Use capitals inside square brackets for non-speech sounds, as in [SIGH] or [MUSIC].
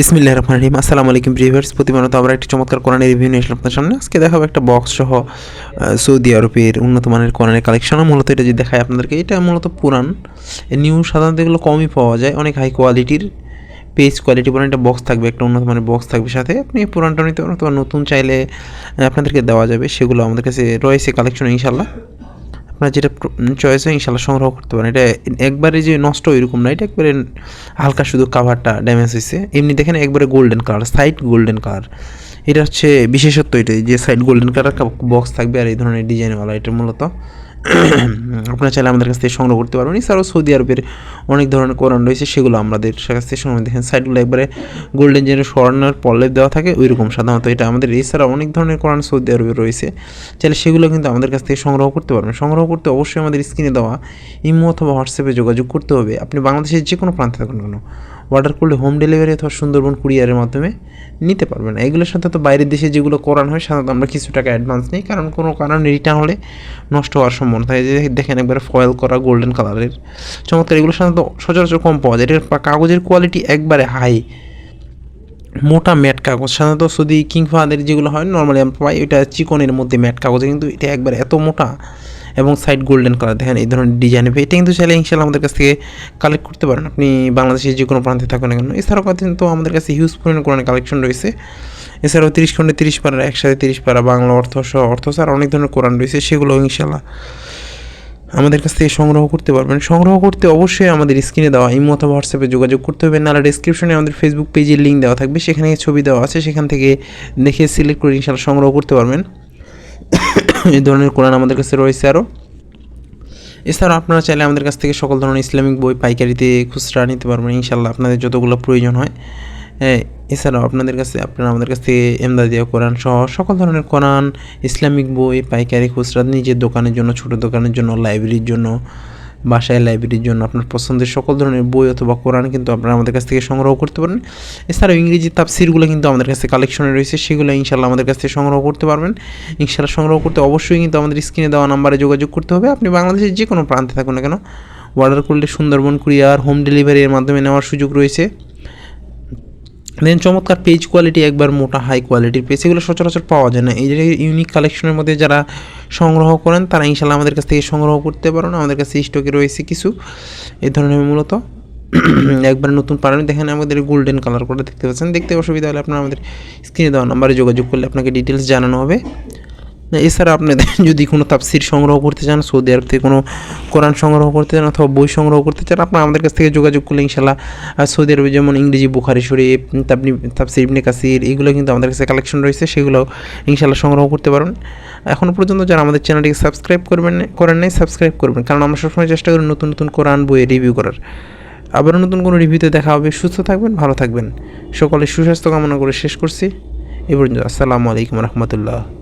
বিসমিল্লাহ রহমান রহিম। আসসালামু আলাইকুম ভিউয়ার্স প্রতিমানত আমরা একটি চমৎকার কোরআনের রিভিউ নিয়ে আসলাম সামনে। আজকে দেখাবো একটা বক্স সহ সৌদি আরবের উন্নত মানের কোরআনের কালেকশন মূলত এটা যদি দেখায় আপনাদেরকে, এটা মূলত পুরান। নিউ সাধারণত এগুলো কমই পাওয়া যায়, অনেক হাই কোয়ালিটির পেজ কোয়ালিটি পুরান একটা বক্স থাকবে, একটা উন্নত মানের বক্স থাকবে। সাথে আপনি পুরানটা নিতে পারেন, অথবা নতুন চাইলে আপনাদেরকে দেওয়া যাবে, সেগুলো আমাদের কাছে রয়েছে কালেকশন ইনশাল্লাহ আপনার যেটা চয়েস হয়, ইনশাল্লাহ সংগ্রহ করতে পারেন। এটা একবারে যে নষ্ট এরকম না, এটা একবারে হালকা শুধু কাভারটা ড্যামেজ হয়েছে এমনি দেখেন একবারে golden colour side golden colour এটা হচ্ছে বিশেষত্ব এটাই, যে সাইড গোল্ডেন কালার বক্স থাকবে আর এই ধরনের ডিজাইনওয়ালা এটা মূলত। আপনারা চাইলে আমাদের কাছ থেকে সংগ্রহ করতে পারবেন। এছাড়াও সৌদি আরবের অনেক ধরনের কোরআন রয়েছে, সেগুলো আমাদের কাছ থেকে সংগ্রহ দেখেন সাইডগুলো একবারে গোল্ডেন যে স্বর্ণের পল্লেপ দেওয়া থাকে ওই রকম সাধারণত এটা আমাদের। এছাড়া অনেক ধরনের কোরআন সৌদি আরবে রয়েছে, চাইলে সেগুলো কিন্তু আমাদের কাছ থেকে সংগ্রহ করতে পারবেন। সংগ্রহ করতে অবশ্যই আমাদের স্ক্রিনে দেওয়া ইমো অথবা হোয়াটসঅ্যাপে যোগাযোগ করতে হবে। আপনি বাংলাদেশের যে কোনো প্রান্তে থাকুন কেন অর্ডার করলে হোম ডেলিভারি অথবা সুন্দরবন কুরিয়ারের মাধ্যমে নিতে পারবেন এগুলোর সাথে তো বাইরের দেশে যেগুলো করানো হয়, সাধারণত আমরা কিছু টাকা অ্যাডভান্স নিই, কারণ কোনো কারণে রিটার্ন হলে নষ্ট হওয়ার সম্ভাবনা থাকে। যে দেখেন একবারে ফয়েল করা গোল্ডেন কালারের চমৎকার। এগুলো সাধারণত সচরাচর কম পাওয়া যায়। এটার কাগজের কোয়ালিটি একবারে হাই মোটা ম্যাট কাগজ। সাধারণত যদি কিং ফাদের যেগুলো হয় নর্মালি আমরা পাই, এটা চিকনের মধ্যে ম্যাট কাগজে, কিন্তু এটা একবার এত মোটা এবং সাইড গোল্ডেন কালার দেখেন এই ধরনের ডিজাইন হবে। এটা কিন্তু চাইলে ইনশাল্লাহ আমাদের কাছ থেকে কালেক্ট করতে পারেন। আপনি বাংলাদেশের যে কোনো প্রান্তে থাকুন কেন। এছাড়াও কিন্তু আমাদের কাছে হিউজ পরিমাণে কোরআন কালেকশন রয়েছে। এছাড়াও তিরিশ খন্ডে তিরিশ পাড়ার একসাথে তিরিশ পাড়া বাংলা অর্থ সহ অর্থ স্যার অনেক ধরনের কোরআন রয়েছে সেগুলো ইনশাল্লাহ আমাদের কাছ থেকে সংগ্রহ করতে পারবেন। সংগ্রহ করতে অবশ্যই আমাদের স্ক্রিনে দেওয়া ইমো অথবা হোয়াটসঅ্যাপে যোগাযোগ করতে হবে। নাহলে ডিসক্রিপশনে আমাদের ফেসবুক পেজের লিঙ্ক দেওয়া থাকবে। সেখানে ছবি দেওয়া আছে। সেখান থেকে দেখে সিলেক্ট করে ইনশাল্লাহ সংগ্রহ করতে পারবেন। [COUGHS] এই ধরনের কোরআন আমাদের কাছে রয়েছে আরও। এছাড়াও আপনারা চাইলে আমাদের কাছ থেকে সকল ধরনের ইসলামিক বই পাইকারিতে খুচরা নিতে পারবেন ইনশাল্লাহ আপনাদের যতগুলো প্রয়োজন হয়। হ্যাঁ, এছাড়াও আপনাদের কাছে, আপনারা আমাদের কাছ থেকে এমদাদিয়া কোরআন সহ সকল ধরনের কোরআন, ইসলামিক বই, পাইকারি খুচরা নিজের দোকানের জন্য, ছোট দোকানের জন্য, লাইব্রেরির জন্য, বাসায় লাইব্রেরির জন্য আপনার পছন্দের সকল ধরনের বই অথবা কোরআন কিন্তু আপনারা আমাদের কাছ থেকে সংগ্রহ করতে পারেন। এছাড়াও ইংরেজি তাফসিরগুলো কিন্তু আমাদের কাছে কালেকশনে রয়েছে, সেগুলো ইনশাল্লাহ আমাদের কাছ থেকে সংগ্রহ করতে পারবেন। ইনশাল্লাহ সংগ্রহ করতে অবশ্যই কিন্তু আমাদের স্ক্রিনে দেওয়া নাম্বারে যোগাযোগ করতে হবে। আপনি বাংলাদেশের যে কোনো প্রান্তে থাকুন না কেন অর্ডার করলে সুন্দরবন কুরিয়ার হোম ডেলিভারির মাধ্যমে নেওয়ার সুযোগ রয়েছে। দেন চমৎকার পেজ কোয়ালিটি একবার মোটা হাই কোয়ালিটির পেজ এগুলো সচরাচর পাওয়া যায় না। এই যে ইউনিক কালেকশনের মধ্যে যারা সংগ্রহ করেন, তারা ইনশাল্লাহ আমাদের কাছ থেকে সংগ্রহ করতে পারেন আমাদের কাছে স্টকে রয়েছে কিছু। এ ধরনের মূলত। [COUGHS] একবার নতুন পারেন, দেখেন আমাদের গোল্ডেন কালার করে দেখতে পাচ্ছেন। দেখতে অসুবিধা হলে আপনার আমাদের স্ক্রিনে দেওয়া নাম্বারে যোগাযোগ করলে আপনাকে ডিটেলস জানানো হবে। এছাড়া আপনাদের [LAUGHS] যদি কোনো তাফসির সংগ্রহ করতে চান, সৌদি আরব থেকে কোনো কোরআন সংগ্রহ করতে চান অথবা বই সংগ্রহ করতে চান, আপনারা আমাদের কাছ থেকে যোগাযোগ করলে ইনশাল্লাহ সৌদি আরবে যেমন ইংরেজি, বুখারি, শরীফ, তাবনি, তাফসির, ইবনে কাসির, এগুলো কিন্তু আমাদের কাছে কালেকশন রয়েছে সেগুলো ইনশাল্লাহ সংগ্রহ করতে পারবেন। এখনও পর্যন্ত যারা আমাদের চ্যানেলটিকে সাবস্ক্রাইব করবেন করেন নাই সাবস্ক্রাইব করবেন, কারণ আমরা সবসময় চেষ্টা করি নতুন নতুন কোরআন বইয়ে রিভিউ করার। আবারও নতুন কোনো রিভিউতে দেখা হবে, সুস্থ থাকবেন, ভালো থাকবেন। সকলে সুস্বাস্থ্য কামনা করে শেষ করছি। এ পর্যন্ত, আসসালামু আলাইকুম রহমতুল্লাহ।